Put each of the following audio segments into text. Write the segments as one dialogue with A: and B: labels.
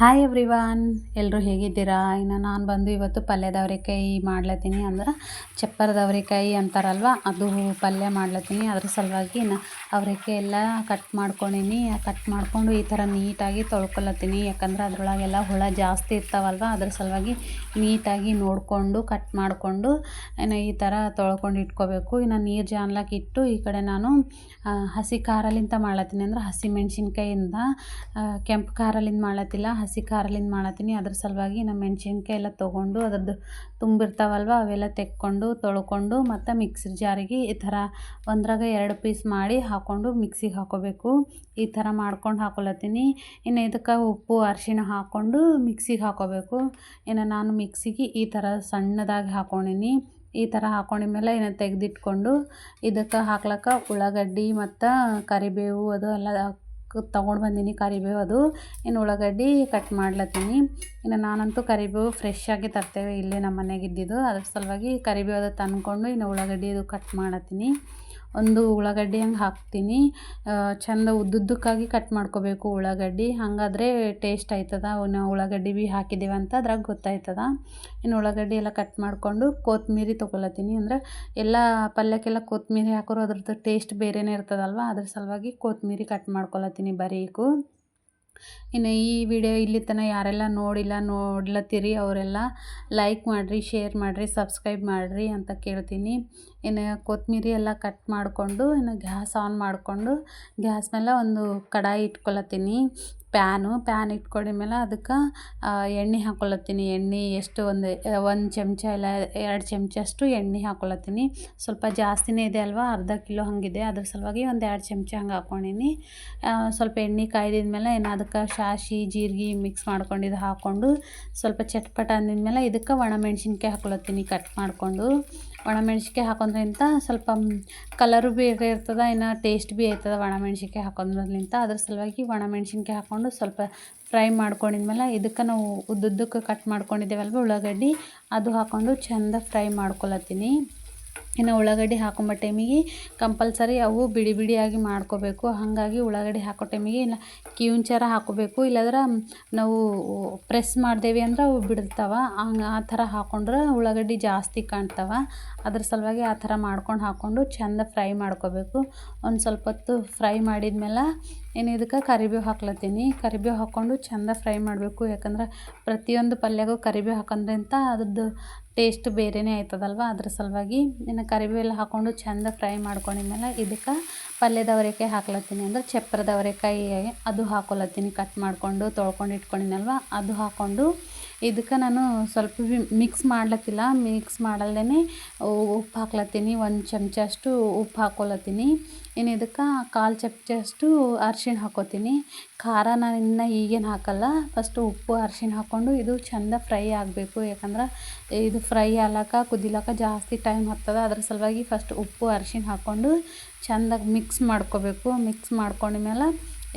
A: Hi everyone ಎಲ್ಲರೂ ಹೇಗಿದ್ದೀರಾ? ಇನ್ನು ನಾನು ಬಂದು ಇವತ್ತು ಪಲ್ಯದ ಅವರೆಕಾಯಿ ಮಾಡ್ಲತ್ತೀನಿ ಅಂದ್ರೆ ಚಪ್ಪರದ ಅಂತಾರಲ್ವ? ಅದು ಪಲ್ಯ ಮಾಡ್ಲತ್ತೀನಿ. ಅದ್ರ ಸಲುವಾಗಿ ನಾ ಅವರೆಕಾಯಿ ಎಲ್ಲ ಕಟ್ ಮಾಡ್ಕೊಂಡೀನಿ. ಕಟ್ ಮಾಡಿಕೊಂಡು ಈ ಥರ ನೀಟಾಗಿ ತೊಳ್ಕೊಳತ್ತೀನಿ ಯಾಕಂದ್ರೆ ಅದರೊಳಗೆಲ್ಲ ಹುಳ ಜಾಸ್ತಿ ಇರ್ತಾವಲ್ವ? ಅದ್ರ ಸಲುವಾಗಿ ನೀಟಾಗಿ ನೋಡಿಕೊಂಡು ಕಟ್ ಮಾಡಿಕೊಂಡು, ಇನ್ನು ಈ ಥರ ತೊಳ್ಕೊಂಡು ಇಟ್ಕೋಬೇಕು. ಇನ್ನು ನೀರು ಜಾನ್ಲಕ್ಕೆ ಇಟ್ಟು ಈ ಕಡೆ ನಾನು ಹಸಿ ಖಾರಲಿಂದ ಮಾಡ್ಲತ್ತೀನಿ. ಅಂದ್ರೆ ಹಸಿ ಮೆಣಸಿನ್ಕಾಯಿಂದ ಕೆಂಪು ಖಾರಲಿಂದ ಮಾಡ್ಲತ್ತಿಲ್ಲ. ಹಸಿ ಖಾರಲಿಂದ ಮಾಡತ್ತೀನಿ. ಅದ್ರ ಸಲುವಾಗಿ ನಮ್ಮ ಮೆಣಸಿನ್ಕಾಯಿ ಎಲ್ಲ ತೊಗೊಂಡು ಅದ್ರದ್ದು ತುಂಬಿರ್ತಾವಲ್ವ ಅವೆಲ್ಲ ತೆಕ್ಕೊಂಡು, ತೊಳ್ಕೊಂಡು ಮತ್ತು ಮಿಕ್ಸಿ ಜಾರಿಗೆ ಈ ಥರ ಒಂದ್ರಾಗ ಎರಡು ಪೀಸ್ ಮಾಡಿ ಹಾಕ್ಕೊಂಡು ಮಿಕ್ಸಿಗೆ ಹಾಕೋಬೇಕು. ಈ ಥರ ಮಾಡ್ಕೊಂಡು ಹಾಕೊಳತ್ತೀನಿ ಇನ್ನು ಇದಕ್ಕೆ ಉಪ್ಪು, ಅರಿಶಿಣ ಹಾಕ್ಕೊಂಡು ಮಿಕ್ಸಿಗೆ ಹಾಕೋಬೇಕು. ಇನ್ನು ನಾನು ಮಿಕ್ಸಿಗೆ ಈ ಥರ ಸಣ್ಣದಾಗಿ ಹಾಕ್ಕೊಂಡಿನಿ ಈ ಥರ ಮೇಲೆ ಇನ್ನು ತೆಗೆದಿಟ್ಕೊಂಡು ಇದಕ್ಕೆ ಹಾಕ್ಲಕ್ಕ ಉಳ್ಳಾಗಡ್ಡಿ ಮತ್ತು ಕರಿಬೇವು ಅದು ಎಲ್ಲ ತೊಗೊಂಡು ಬಂದೀನಿ ಕರಿಬೇವು ಅದು. ಇನ್ನು ಉಳ್ಳಾಗಡ್ಡಿ ಕಟ್ ಮಾಡ್ಲತ್ತೀನಿ. ಇನ್ನು ನಾನಂತೂ ಕರಿಬೇವು ಫ್ರೆಶ್ ಆಗಿ ತರ್ತೇವೆ ಇಲ್ಲೇ ನಮ್ಮ ಮನೆಗೆ ಇದ್ದಿದ್ದು ಅದ್ರ ಸಲುವಾಗಿ ಕರಿಬೇವು ಅದು ತಂದ್ಕೊಂಡು ಇನ್ನು ಉಳ್ಳಾಗಡ್ಡಿ ಅದು ಕಟ್ ಮಾಡತ್ತೀನಿ ಒಂದು ಉಳ್ಳಾಗಡ್ಡಿ ಹಂಗೆ ಹಾಕ್ತೀನಿ. ಚಂದ ಉದ್ದುದ್ದಕ್ಕಾಗಿ ಕಟ್ ಮಾಡ್ಕೋಬೇಕು ಉಳ್ಳಾಗಡ್ಡಿ. ಹಾಗಾದರೆ ಟೇಸ್ಟ್ ಆಯ್ತದ? ಅವನ್ನ ಉಳ್ಳಾಗಡ್ಡಿ ಭೀ ಹಾಕಿದ್ದೀವಿ ಅಂತ ಅದ್ರಾಗ ಗೊತ್ತಾಯ್ತದ? ಇನ್ನು ಉಳ್ಳಾಗಡ್ಡಿ ಎಲ್ಲ ಕಟ್ ಮಾಡಿಕೊಂಡು ಕೊತ್ತಂಬರಿ ತೊಗೊಳತ್ತೀನಿ ಅಂದ್ರೆ ಎಲ್ಲ ಪಲ್ಯಕ್ಕೆಲ್ಲ ಕೊತ್ತಂಬರಿ ಹಾಕೋರು ಅದ್ರದ್ದು ಟೇಸ್ಟ್ ಬೇರೆಯೇ ಇರ್ತದಲ್ವ? ಅದ್ರ ಸಲುವಾಗಿ ಕೊತ್ತಂಬರಿ ಕಟ್ ಮಾಡ್ಕೊಳತ್ತೀನಿ ಬರೀಕು. ಇನ್ನು ಈ ವಿಡಿಯೋ ಇಲ್ಲಿ ತನಕ ಯಾರೆಲ್ಲ ನೋಡಿಲ್ಲ, ನೋಡ್ಲತ್ತೀರಿ ಅವರೆಲ್ಲ ಲೈಕ್ ಮಾಡಿರಿ ಶೇರ್ ಮಾಡಿರಿ ಸಬ್ಸ್ಕ್ರೈಬ್ ಮಾಡಿರಿ ಅಂತ ಕೇಳ್ತೀನಿ. ಇನ್ನು ಕೊತ್ತಂಬರಿ ಎಲ್ಲ ಕಟ್ ಮಾಡಿಕೊಂಡು, ಇನ್ನು ಗ್ಯಾಸ್ ಆನ್ ಮಾಡಿಕೊಂಡು, ಗ್ಯಾಸ್ ಮೇಲೆ ಒಂದು ಕಡಾಯಿ ಇಟ್ಕೊಳತ್ತೀನಿ. ಪ್ಯಾನು, ಪ್ಯಾನ್ ಇಟ್ಕೊಂಡಿದ್ಮೇಲೆ ಅದಕ್ಕೆ ಎಣ್ಣೆ ಹಾಕ್ಕೊಳತ್ತೀನಿ ಎಣ್ಣೆ ಎಷ್ಟು ಒಂದು ಒಂದು ಚಮಚ ಇಲ್ಲ, ಎರಡು ಚಮಚಷ್ಟು ಎಣ್ಣೆ ಹಾಕ್ಕೊಳತ್ತೀನಿ ಸ್ವಲ್ಪ ಜಾಸ್ತಿನೇ ಇದೆ ಅಲ್ವಾ? ಅರ್ಧ ಕಿಲೋ ಹಂಗಿದೆ. ಅದ್ರ ಸಲುವಾಗಿ ಒಂದು ಎರಡು ಚಮಚ ಹಂಗೆ ಹಾಕ್ಕೊಂಡೀನಿ ಸ್ವಲ್ಪ ಎಣ್ಣೆ ಕಾಯ್ದಿದ್ಮೇಲೆ ಏನು ಅದಕ್ಕೆ ಶಾಸಿ ಜೀರಿಗೆ ಮಿಕ್ಸ್ ಮಾಡ್ಕೊಂಡಿದ್ದು ಹಾಕ್ಕೊಂಡು ಸ್ವಲ್ಪ ಚಟ್ಪಟ ಅಂದಿದ್ಮೇಲೆ ಇದಕ್ಕೆ ಒಣಮೆಣ್ಸಿನ್ಕಾಯಿ ಹಾಕ್ಕೊಳತ್ತೀನಿ ಕಟ್ ಮಾಡಿಕೊಂಡು. ಒಣಮೆಣ್ಸಿನ್ಕಾಯಿ ಹಾಕೋದ್ರಿಂದ ಸ್ವಲ್ಪ ಕಲರು ಬೇರೆ ಇರ್ತದೆ, ಇನ್ನು ಟೇಸ್ಟ್ ಭೀ ಆಯ್ತದ ಒಣಮೆಣ್ಸಿಕಾಯಿ ಹಾಕೋದ್ರಲಿಂತ ಅದ್ರ ಸಲುವಾಗಿ ಒಣಮೆಣ್ಸಿನ್ಕಾಯಿ ಹಾಕ್ಕೊಂಡು ಸ್ವಲ್ಪ ಫ್ರೈ ಮಾಡ್ಕೊಂಡಿದ್ಮೇಲೆ ಇದಕ್ಕೆ ನಾವು ಉದ್ದುದ್ದಕ್ಕೆ ಕಟ್ ಮಾಡ್ಕೊಂಡಿದ್ದೇವಲ್ವ ಉಳ್ಳಾಗಡ್ಡಿ, ಅದು ಹಾಕ್ಕೊಂಡು ಚೆಂದ ಫ್ರೈ ಮಾಡ್ಕೊಳತ್ತೀನಿ. ಇನ್ನು ಉಳ್ಳಾಗಡ್ಡಿ ಹಾಕೊಂಬ ಟೈಮಿಗೆ ಕಂಪಲ್ಸರಿ ಅವು ಬಿಡಿ ಬಿಡಿಯಾಗಿ ಮಾಡ್ಕೋಬೇಕು. ಹಾಗಾಗಿ ಉಳ್ಳಾಗಡ್ಡಿ ಹಾಕೋ ಟೈಮಿಗೆ ಇಲ್ಲ, ಕಿವುಂಚರ ಹಾಕೋಬೇಕು. ಇಲ್ಲಾಂದ್ರೆ ನಾವು ಪ್ರೆಸ್ ಮಾಡ್ದೇವಿ ಅಂದ್ರೆ ಅವು ಬಿಡ್ತಾವೆ. ಹಂಗೆ ಆ ಥರ ಹಾಕ್ಕೊಂಡ್ರೆ ಉಳ್ಳಾಗಡ್ಡಿ ಜಾಸ್ತಿ ಕಾಣ್ತವೆ. ಅದ್ರ ಸಲುವಾಗಿ ಆ ಥರ ಮಾಡ್ಕೊಂಡು ಹಾಕ್ಕೊಂಡು ಚೆಂದ ಫ್ರೈ ಮಾಡ್ಕೋಬೇಕು. ಒಂದು ಸ್ವಲ್ಪ ಹೊತ್ತು ಫ್ರೈ ಮಾಡಿದ್ಮೇಲೆ ಏನು ಇದಕ್ಕೆ ಕರಿಬೇವು ಹಾಕ್ಲತ್ತೀನಿ. ಕರಿಬೇವು ಹಾಕ್ಕೊಂಡು ಚೆಂದ ಫ್ರೈ ಮಾಡಬೇಕು. ಯಾಕಂದ್ರೆ ಪ್ರತಿಯೊಂದು ಪಲ್ಯಗೂ ಕರಿಬೇವು ಹಾಕೋದ್ರಿಂದ ಅದ್ರದ್ದು ಟೇಸ್ಟ್ ಬೇರೆಯೇ ಆಯ್ತದಲ್ವ? ಅದ್ರ ಸಲುವಾಗಿ ಇನ್ನು ಕರಿಬೇವು ಎಲ್ಲ ಹಾಕ್ಕೊಂಡು ಚೆಂದ ಫ್ರೈ ಮಾಡ್ಕೊಂಡಿದ್ಮೇಲೆ ಇದಕ್ಕೆ ಪಲ್ಯದ ಅವರೆಕಾಯಿ ಹಾಕ್ಲತ್ತೀನಿ ಅಂದ್ರೆ ಚಪ್ಪರದ ಅವರೆಕಾಯಿ ಅದು ಹಾಕೊಲತ್ತೀನಿ. ಕಟ್ ಮಾಡಿಕೊಂಡು, ತೊಳ್ಕೊಂಡು ಇಟ್ಕೊಂಡಿನಲ್ವ? ಅದು ಹಾಕ್ಕೊಂಡು ಇದಕ್ಕೆ ನಾನು ಸ್ವಲ್ಪ ಮಿಕ್ಸ್ ಮಾಡ್ಲತ್ತಿಲ್ಲ. ಮಿಕ್ಸ್ ಮಾಡಲ್ದೇ ಉಪ್ಪು ಹಾಕ್ಲತ್ತೀನಿ. ಒಂದು ಚಮಚ ಅಷ್ಟು ಉಪ್ಪು ಹಾಕೊಲತ್ತೀನಿ. ಇನ್ನು ಇದಕ್ಕೆ ಕಾಲು ಚಮಚಷ್ಟು ಅರ್ಶಿಣ ಹಾಕೋತೀನಿ. ಖಾರ ನಾನು ಇನ್ನು ಈಗೇನು ಹಾಕಲ್ಲ. ಫಸ್ಟು ಉಪ್ಪು, ಅರ್ಶಿಣ ಹಾಕ್ಕೊಂಡು ಇದು ಚೆಂದ ಫ್ರೈ ಆಗಬೇಕು. ಯಾಕಂದ್ರೆ ಇದು ಫ್ರೈ ಆಗ್ಲಕ್ಕ, ಕುದಿಲಕ್ಕ ಜಾಸ್ತಿ ಟೈಮ್ ಹತ್ತದ. ಅದ್ರ ಸಲುವಾಗಿ ಫಸ್ಟ್ ಉಪ್ಪು, ಅರ್ಶಿಣ ಹಾಕ್ಕೊಂಡು ಚೆಂದಾಗಿ ಮಿಕ್ಸ್ ಮಾಡ್ಕೋಬೇಕು. ಮಿಕ್ಸ್ ಮಾಡ್ಕೊಂಡ ಮೇಲೆ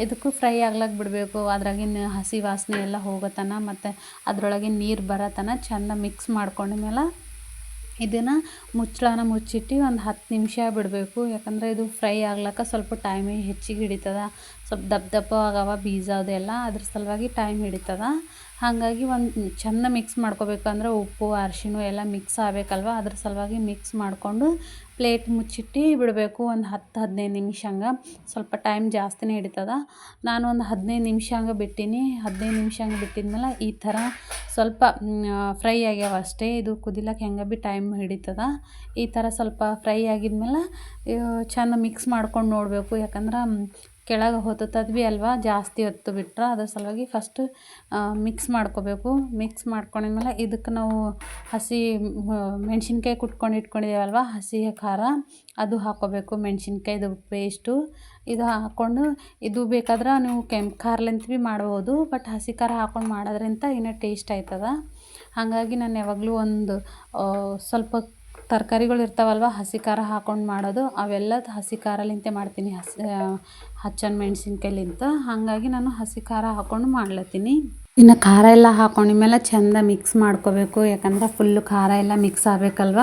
A: ಇದಕ್ಕೂ ಫ್ರೈ ಆಗ್ಲಕ್ಕೆ ಬಿಡಬೇಕು. ಅದ್ರಾಗಿನ ಹಸಿ ವಾಸನೆ ಎಲ್ಲ ಹೋಗೋತನ ಮತ್ತು ಅದರೊಳಗೆ ನೀರು ಬರತನ ಚಂದ ಮಿಕ್ಸ್ ಮಾಡ್ಕೊಂಡ್ಮೇಲೆ ಇದನ್ನು ಮುಚ್ಚಳನ ಮುಚ್ಚಿಟ್ಟು ಒಂದು ಹತ್ತು ನಿಮಿಷ ಬಿಡಬೇಕು. ಯಾಕಂದರೆ ಇದು ಫ್ರೈ ಆಗ್ಲಕ್ಕ ಸ್ವಲ್ಪ ಟೈಮ್ ಹೆಚ್ಚಿಗೆ ಹಿಡಿತದ. ಸ್ವಲ್ಪ ದಪ್ಪ ದಪ್ಪ ಆಗವ ಬೀಜ ಅದೆಲ್ಲ ಅದ್ರ ಸಲುವಾಗಿ ಟೈಮ್ ಹಿಡಿತದ. ಹಾಗಾಗಿ ಒಂದು ಚೆಂದ ಮಿಕ್ಸ್ ಮಾಡ್ಕೋಬೇಕಂದ್ರೆ ಉಪ್ಪು, ಅರಿಶಿಣ ಎಲ್ಲ ಮಿಕ್ಸ್ ಆಗಬೇಕಲ್ವ? ಅದ್ರ ಸಲುವಾಗಿ ಮಿಕ್ಸ್ ಮಾಡಿಕೊಂಡು ಪ್ಲೇಟ್ ಮುಚ್ಚಿಟ್ಟು ಬಿಡಬೇಕು, ಒಂದು ಹತ್ತು ಹದಿನೈದು ನಿಮಿಷ ಹಂಗೆ. ಸ್ವಲ್ಪ ಟೈಮ್ ಜಾಸ್ತಿನೇ ಹಿಡಿತದ. ನಾನು ಒಂದು ಹದಿನೈದು ನಿಮಿಷ ಹಂಗೆ ಬಿಟ್ಟೀನಿ. ಹದಿನೈದು ನಿಮಿಷ ಹಂಗೆ ಬಿಟ್ಟಿದ್ಮೇಲೆ ಈ ಥರ ಸ್ವಲ್ಪ ಫ್ರೈ ಆಗ್ಯಾವ ಅಷ್ಟೇ. ಇದು ಕುದಿಲಕ್ಕೆ ಹೆಂಗೆ ಭೀ ಟೈಮ್ ಹಿಡಿತದ. ಈ ಥರ ಸ್ವಲ್ಪ ಫ್ರೈ ಆಗಿದ್ಮೇಲೆ ಚೆಂದ ಮಿಕ್ಸ್ ಮಾಡ್ಕೊಂಡು ನೋಡಬೇಕು. ಯಾಕಂದ್ರೆ ಕೆಳಗೆ ಹೊತ್ತು ಭೀ ಅಲ್ವಾ? ಜಾಸ್ತಿ ಹೊತ್ತು ಬಿಟ್ರೆ ಅದ್ರ ಸಲುವಾಗಿ ಫಸ್ಟ್ ಮಿಕ್ಸ್ ಮಾಡ್ಕೋಬೇಕು. ಮಿಕ್ಸ್ ಮಾಡ್ಕೊಂಡಿದ್ಮೇಲೆ ಇದಕ್ಕೆ ನಾವು ಹಸಿ ಮೆಣಸಿನ್ಕಾಯಿ ಕುಟ್ಕೊಂಡು ಇಟ್ಕೊಂಡಿದ್ದೇವಲ್ವ ಹಸಿ ಖಾರ. ಅದು ಹಾಕೋಬೇಕು ಮೆಣ್ಸಿನ್ಕಾಯ್ದು ಪೇಸ್ಟು ಇದು ಹಾಕ್ಕೊಂಡು ಇದು ಬೇಕಾದ್ರೆ ನೀವು ಕೆಂಪು ಖಾರ್ಲಿಂತ ಭೀ ಮಾಡ್ಬೋದು. ಬಟ್ ಹಸಿ ಖಾರ ಹಾಕ್ಕೊಂಡು ಮಾಡೋದ್ರಿಂದ ಇನ್ನೂ ಟೇಸ್ಟ್ ಆಯ್ತದ. ಹಾಗಾಗಿ ನಾನು ಯಾವಾಗಲೂ ಒಂದು ಸ್ವಲ್ಪ ತರಕಾರಿಗಳು ಇರ್ತಾವಲ್ವ, ಹಸಿ ಖಾರ ಹಾಕೊಂಡು ಮಾಡೋದು. ಅವೆಲ್ಲ ಹಸಿ ಖಾರಲಿಂತೆ ಮಾಡ್ತೀನಿ. ಹಸಿ ಹಚ್ಚನ್ ಮೆಣ್ಸಿನ್ಕಾಯ್ಲಿಂತ ಹಾಗಾಗಿ ನಾನು ಹಸಿ ಖಾರ ಹಾಕ್ಕೊಂಡು ಮಾಡ್ಲತ್ತೀನಿ. ಇನ್ನು ಖಾರ ಎಲ್ಲ ಹಾಕೊಂಡಿದ್ಮೇಲೆ ಚೆಂದ ಮಿಕ್ಸ್ ಮಾಡ್ಕೋಬೇಕು. ಯಾಕಂದ್ರೆ ಫುಲ್ಲು ಖಾರ ಎಲ್ಲ ಮಿಕ್ಸ್ ಆಗಬೇಕಲ್ವ?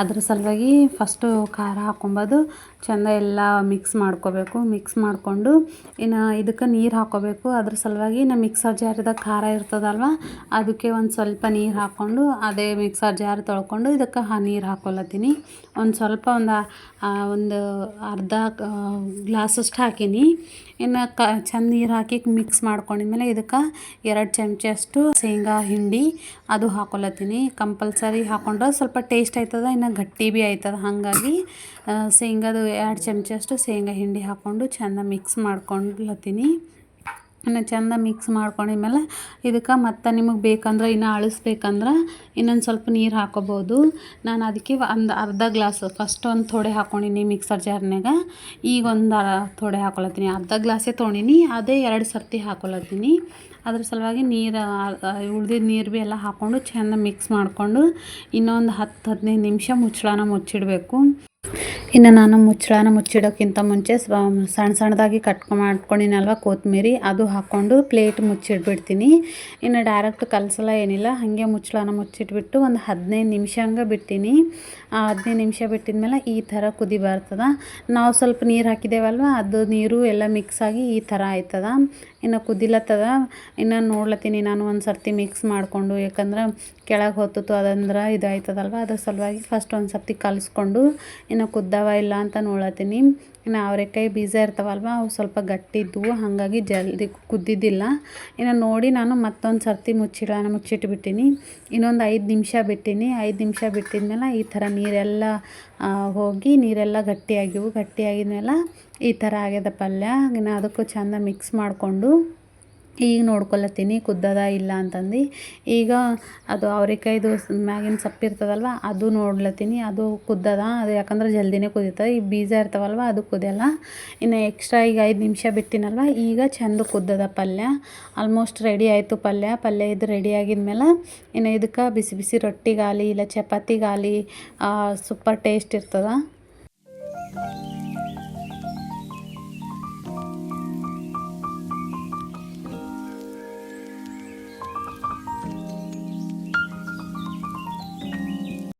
A: ಅದ್ರ ಸಲುವಾಗಿ ಫಸ್ಟು ಖಾರ ಹಾಕೊಂಬೋದು ಚೆಂದ ಎಲ್ಲ ಮಿಕ್ಸ್ ಮಾಡ್ಕೋಬೇಕು. ಮಿಕ್ಸ್ ಮಾಡಿಕೊಂಡು ಇನ್ನು ಇದಕ್ಕೆ ನೀರು ಹಾಕೋಬೇಕು. ಅದ್ರ ಸಲುವಾಗಿ ನಾ ಮಿಕ್ಸರ್ ಜಾರಿದಾಗ ಖಾರ ಇರ್ತದಲ್ವ? ಅದಕ್ಕೆ ಒಂದು ಸ್ವಲ್ಪ ನೀರು ಹಾಕ್ಕೊಂಡು ಅದೇ ಮಿಕ್ಸರ್ ಜಾರ್ ತೊಳ್ಕೊಂಡು ಇದಕ್ಕೆ ಹಾ ನೀರು ಹಾಕ್ಕೊಳತ್ತೀನಿ ಒಂದು ಸ್ವಲ್ಪ ಒಂದು ಒಂದು ಅರ್ಧ ಗ್ಲಾಸಷ್ಟು ಹಾಕೀನಿ. ಇನ್ನು ಕ, ಚೆಂದ ನೀರು ಹಾಕಿ ಮಿಕ್ಸ್ ಮಾಡ್ಕೊಂಡಿದ್ಮೇಲೆ ಇದಕ್ಕೆ ಎರಡು ಚಮಚಷ್ಟು ಶೇಂಗಾ, ಹಿಂಡಿ ಅದು ಹಾಕ್ಕೊಳತ್ತೀನಿ ಕಂಪಲ್ಸರಿ ಹಾಕೊಂಡ್ರೆ ಸ್ವಲ್ಪ ಟೇಸ್ಟ್ ಆಯ್ತದ, ಇನ್ನು ಗಟ್ಟಿ ಭೀ ಆಯ್ತದ. ಹಾಗಾಗಿ ಶೇಂಗಾದು ಎರಡು ಚಮಚಷ್ಟು ಶೇಂಗಾ, ಹಿಂಡಿ ಹಾಕ್ಕೊಂಡು ಚೆಂದ ಮಿಕ್ಸ್ ಮಾಡ್ಕೊಳ್ಲತ್ತೀನಿ ಇನ್ನು ಚೆಂದ ಮಿಕ್ಸ್ ಮಾಡ್ಕೊಂಡಿದ್ಮೇಲೆ ಇದಕ್ಕೆ ಮತ್ತು ನಿಮಗೆ ಬೇಕಂದ್ರೆ ಇನ್ನು ಅಳಿಸ್ಬೇಕಂದ್ರೆ ಇನ್ನೊಂದು ಸ್ವಲ್ಪ ನೀರು ಹಾಕೋಬೋದು. ನಾನು ಅದಕ್ಕೆ ಒಂದು ಅರ್ಧ ಗ್ಲಾಸ್ ಫಸ್ಟ್ ಒಂದು ಥೋಡೆ ಹಾಕ್ಕೊಂಡೀನಿ ಮಿಕ್ಸರ್ ಜಾರ್ನಾಗ ಈಗ ಒಂದು ಥೋಡೆ ಹಾಕೊಳತ್ತೀನಿ. ಅರ್ಧ ಗ್ಲಾಸೇ ತೊಗೊಂಡೀನಿ ಅದೇ ಎರಡು ಸರ್ತಿ ಹಾಕೊಳತ್ತೀನಿ. ಅದ್ರ ಸಲುವಾಗಿ ನೀರು ಉಳ್ದಿದ್ದ ನೀರು ಭೀ ಎಲ್ಲ ಹಾಕ್ಕೊಂಡು ಚೆಂದ ಮಿಕ್ಸ್ ಮಾಡಿಕೊಂಡು ಇನ್ನೊಂದು ಹತ್ತು ಹದಿನೈದು ನಿಮಿಷ ಮುಚ್ಚಳನ ಮುಚ್ಚಿಡಬೇಕು. ಇನ್ನು ನಾನು ಮುಚ್ಚಳನ ಮುಚ್ಚಿಡೋಕ್ಕಿಂತ ಮುಂಚೆ ಸಣ್ಣ ಸಣ್ಣದಾಗಿ ಕಟ್ ಮಾಡ್ಕೊಂಡಿನಲ್ವ ಕೊತ್ತಂಬರಿ ಅದು ಹಾಕ್ಕೊಂಡು ಪ್ಲೇಟ್ ಮುಚ್ಚಿಡ್ಬಿಡ್ತೀನಿ. ಇನ್ನು ಡೈರೆಕ್ಟ್ ಕಲಸಲ್ಲ ಏನಿಲ್ಲ, ಹಾಗೆ ಮುಚ್ಚಳನ ಮುಚ್ಚಿಟ್ಬಿಟ್ಟು ಒಂದು ಹದಿನೈದು ನಿಮಿಷ ಹಂಗೆ ಬಿಡ್ತೀನಿ. ಆ ಹದಿನೈದು ನಿಮಿಷ ಬಿಟ್ಟಿದ್ಮೇಲೆ ಈ ಥರ ಕುದಿ ಬರ್ತದೆ. ನಾವು ಸ್ವಲ್ಪ ನೀರು ಹಾಕಿದ್ದೇವಲ್ವ ಅದು ನೀರು ಎಲ್ಲ ಮಿಕ್ಸ್ ಆಗಿ ಈ ಥರ ಆಯ್ತದ. ಇನ್ನು ಕುದಿಲತ್ತದ. ಇನ್ನು ನೋಡ್ಲತ್ತೀನಿ ನಾನು ಒಂದು ಸರ್ತಿ ಮಿಕ್ಸ್ ಮಾಡಿಕೊಂಡು, ಯಾಕಂದ್ರೆ ಕೆಳಗೆ ಹೊತ್ತಿತು ಅದಂದ್ರೆ ಇದಾಯ್ತದಲ್ವ, ಅದ್ರ ಸಲುವಾಗಿ ಫಸ್ಟ್ ಒಂದು ಸರ್ತಿ ಕಲಿಸ್ಕೊಂಡು ಇನ್ನು ಕುದ್ದವ ಇಲ್ಲ ಅಂತ ನೋಡತ್ತೀನಿ. ಇನ್ನು ಅವರೆಕಾಯಿ ಬೀಜ ಇರ್ತಾವಲ್ವ, ಅವು ಸ್ವಲ್ಪ ಗಟ್ಟಿದ್ವು, ಹಾಗಾಗಿ ಜಲ್ದಿ ಕುದ್ದಿದ್ದಿಲ್ಲ. ಇನ್ನು ನೋಡಿ ನಾನು ಮತ್ತೊಂದು ಸರ್ತಿ ಮುಚ್ಚಿಡೋಣ ಮುಚ್ಚಿಟ್ಬಿಟ್ಟಿನಿ. ಇನ್ನೊಂದು ಐದು ನಿಮಿಷ ಬಿಟ್ಟಿನಿ. ಐದು ನಿಮಿಷ ಬಿಟ್ಟಿದ್ಮೇಲೆ ಈ ಥರ ನೀರೆಲ್ಲ ಹೋಗಿ ನೀರೆಲ್ಲ ಗಟ್ಟಿಯಾಗಿವು. ಗಟ್ಟಿಯಾಗಿದ್ಮೇಲೆ ಈ ಥರ ಆಗ್ಯದ ಪಲ್ಯ. ಇನ್ನು ಅದಕ್ಕೂ ಚೆಂದ ಮಿಕ್ಸ್ ಮಾಡಿಕೊಂಡು ಈಗ ನೋಡ್ಕೊಳತ್ತೀನಿ ಕುದ್ದದ ಇಲ್ಲ ಅಂತಂದು. ಈಗ ಅದು ಅವ್ರೆಕಾಯ್ದು ಮ್ಯಾಗಿನ ಸೊಪ್ಪು ಇರ್ತದಲ್ವ, ಅದು ನೋಡ್ಲತ್ತೀನಿ. ಅದು ಕುದ್ದದ, ಅದು ಯಾಕಂದ್ರೆ ಜಲ್ದಿನೇ ಕುದೀತದೆ. ಈ ಬೀಜ ಇರ್ತಾವಲ್ವ, ಅದು ಕುದಿಯಲ್ಲ. ಇನ್ನು ಎಕ್ಸ್ಟ್ರಾ ಈಗ ಐದು ನಿಮಿಷ ಬಿಟ್ಟಿನಲ್ವ, ಈಗ ಚೆಂದ ಕುದ್ದದ ಪಲ್ಯ. ಆಲ್ಮೋಸ್ಟ್ ರೆಡಿ ಆಯಿತು ಪಲ್ಯ. ಪಲ್ಯ ಇದು ರೆಡಿ ಆಗಿದ್ಮೇಲೆ ಇನ್ನು ಇದಕ್ಕೆ ಬಿಸಿ ಬಿಸಿ ರೊಟ್ಟಿಗಾಲಿ ಇಲ್ಲ ಚಪಾತಿಗಾಲಿ ಸೂಪರ್ ಟೇಸ್ಟ್ ಇರ್ತದೆ.